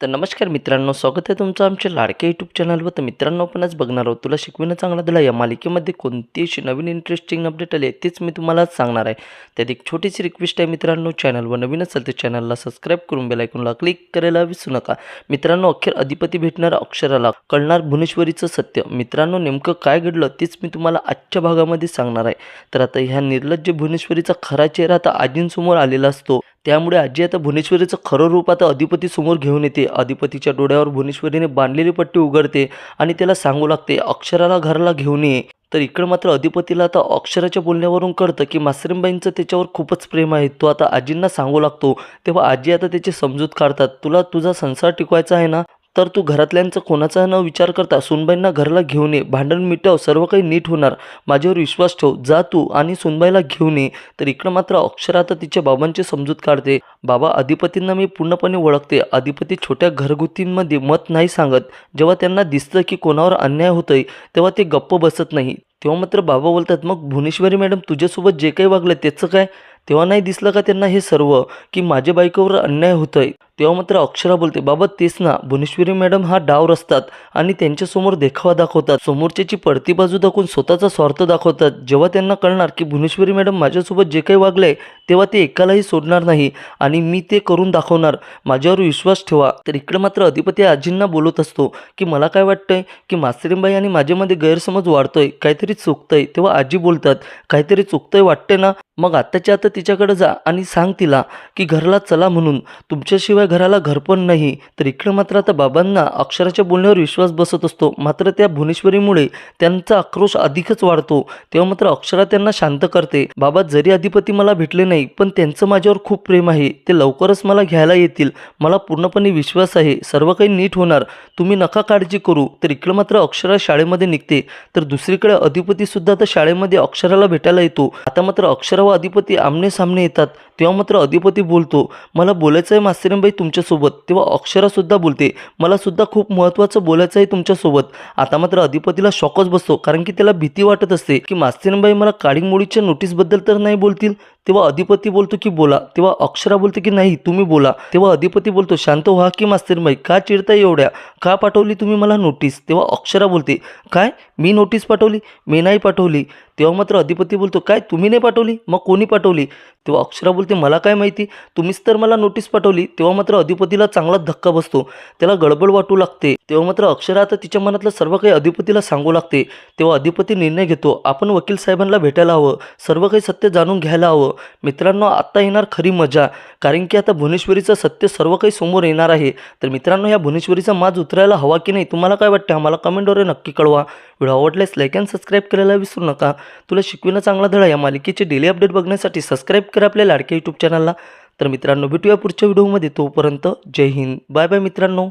तर नमस्कार मित्रांनो स्वागत आहे तुमचं आमच्या लाडक्या यूट्यूब चॅनलवर तर मित्रांनो आपण आज बघणार आहोत तुला शिकविणं चांगला दिला या मालिकेमध्ये कोणती अशी नवीन इंटरेस्टिंग अपडेट आली आहे तेच मी तुम्हाला सांगणार आहे. त्यात एक छोटीशी रिक्वेस्ट आहे मित्रांनो चॅनलवर नवीन असेल तर चॅनलला सबस्क्राईब करून बेलायकॉनला क्लिक करायला विसरू नका. मित्रांनो अखेर अधिपती भेटणार अक्षराला. कळणार भुवनेश्वरीचं सत्य. मित्रांनो नेमकं काय घडलं तेच मी तुम्हाला आजच्या भागामध्ये सांगणार आहे. तर आता ह्या निर्लज्ज भुवनेश्वरीचा खरा चेहरा आता आजींसमोर आलेला असतो. त्यामुळे आजी आता भुवनेश्वरीचं खरं रूप आता अधिपती समोर घेऊन येते. अधिपतीच्या डोळ्यावर भुवनेश्वरीने बांधलेली पट्टी उघडते आणि त्याला सांगू लागते अक्षराला घराला घेऊन ये. तर इकडं मात्र अधिपतीला आता अक्षराच्या बोलण्यावरून कळतं की मासरींबाईंचं त्याच्यावर खूपच प्रेम आहे. तो आता आजींना सांगू लागतो. तेव्हा आजी आता त्याची समजूत काढतात तुला तुझा संसार टिकवायचा आहे ना? तर तू घरातल्यांचं कोणाचा न विचार करता सुनबाईंना घरला घेऊन ये. भांडण मिटव सर्व काही नीट होणार. माझ्यावर विश्वास ठेव. जा तू आणि सुनबाईला घेऊन ये. तर इकडं मात्र अक्षरात आता तिच्या बाबांची समजूत काढते. बाबा अधिपतींना मी पूर्णपणे ओळखते. अधिपती छोट्या घरगुतींमध्ये मत नाही सांगत. जेव्हा त्यांना दिसतं की कोणावर अन्याय होतोय तेव्हा ते गप्प बसत नाही. तेव्हा मात्र बाबा बोलतात मग भुवनेश्वरी मॅडम तुझ्यासोबत जे काही वागलं त्याचं काय? तेव्हा नाही दिसलं का त्यांना हे सर्व? की माझ्या बायकोवर अन्याय होतोय? तेव्हा मात्र अक्षरा बोलते बाबा तेच ना भुवनेश्वरी मॅडम हा डाव रचतात आणि त्यांच्यासमोर देखावा दाखवतात. समोरच्याची पडती बाजू दाखवून स्वतःचा स्वार्थ दाखवतात. जेव्हा त्यांना कळणार की भुवनेश्वरी मॅडम माझ्यासोबत जे काही वागलंय तेव्हा ते एकालाही सोडणार नाही आणि मी ते करून दाखवणार. माझ्यावर विश्वास ठेवा. तर इकडं मात्र अधिपती आजींना बोलत असतो की मला काय वाटतंय की मास्तरींबाई आणि माझ्यामध्ये गैरसमज वाढतोय काहीतरी चुकतंय. तेव्हा आजी बोलतात काहीतरी चुकतंय वाटते ना? मग आत्ताच्या आता तिच्याकडे जा आणि सांग तिला की घरला चला म्हणून. तुमच्याशिवाय घराला घर पण नाही. तर इकडं मात्र आता बाबांना अक्षराच्या बोलण्यावर विश्वास बसत असतो. मात्र त्या भुवनेश्वरीमुळे त्यांचा आक्रोश अधिकच वाढतो. तेव्हा मात्र अक्षरा त्यांना शांत करते. बाबा जरी अधिपती मला भेटले नाही नाही पण त्यांचं माझ्यावर खूप प्रेम आहे. ते लवकरच मला घ्यायला येतील. मला पूर्णपणे विश्वास आहे. सर्व काही नीट होणार. तुम्ही नका काळजी करू. तर इकडं मात्र अक्षरा शाळेमध्ये निघते. तर दुसरीकडे अधिपतीसुद्धा तर शाळेमध्ये अक्षराला भेटायला येतो. आता मात्र अक्षरा व अधिपती आमने सामने येतात. तेव्हा मात्र अधिपती बोलतो मला बोलायचं आहे मास्तरीनबाई तुमच्यासोबत. तेव्हा अक्षरासुद्धा बोलते मला सुद्धा खूप महत्त्वाचं बोलायचं आहे तुमच्यासोबत. आता मात्र अधिपतीला शॉकच बसतो कारण की त्याला भीती वाटत असते की मास्तरीनबाई मला काळिंगमोडीच्या नोटीसबद्दल तर नाही बोलतील? तेव्हा अधिपती बोलतो की बोला. तेव्हा अक्षरा बोलते की नाही तुम्ही बोला. तेव्हा अधिपती बोलतो शांत व्हा की मास्तरीनबाई का चिडताय एवढ्या? का पाठवली तुम्ही मला नोटीस? तेव्हा अक्षरा बोलते काय? मी नोटीस पाठवली मी नाही पाठवली. तेव्हा मात्र अधिपती बोलतो काय तुम्ही नाही पाठवली? मग कोणी पाठवली? तेव्हा अक्षरा बोलते मला काय माहिती? तुम्हीच तर मला नोटीस पाठवली. तेव्हा मात्र अधिपतीला चांगलाच धक्का बसतो. त्याला गडबड वाटू लागते. तेव्हा मात्र अक्षरा आता तिच्या मनातलं सर्व काही अधिपतीला सांगू लागते. तेव्हा अधिपती निर्णय घेतो आपण वकील साहेबांना भेटायला हवं. सर्व काही सत्य जाणून घ्यायला हवं. मित्रांनो आत्ता येणार खरी मजा. कारण की आता भुवनेश्वरीचं सत्य सर्व काही समोर येणार आहे. तर मित्रांनो या भुवनेश्वरीचा माज उतरायला हवा की नाही? तुम्हाला काय वाटतं? आम्हाला कमेंटवर नक्की कळवा. व्हिडिओ आवडल्यास लाईक अँड सबस्क्राईब करायला विसरू नका. तुला शिकविणं चांगला धडा या मालिकेचे डेली अपडेट बघण्यासाठी सबस्क्राईब करा आपल्या लाडक्या यूट्यूब चॅनलला तर मित्रांनो भेटूया पुढच्या व्हिडिओमध्ये तोपर्यंत जय हिंद. बाय बाय मित्रांनो.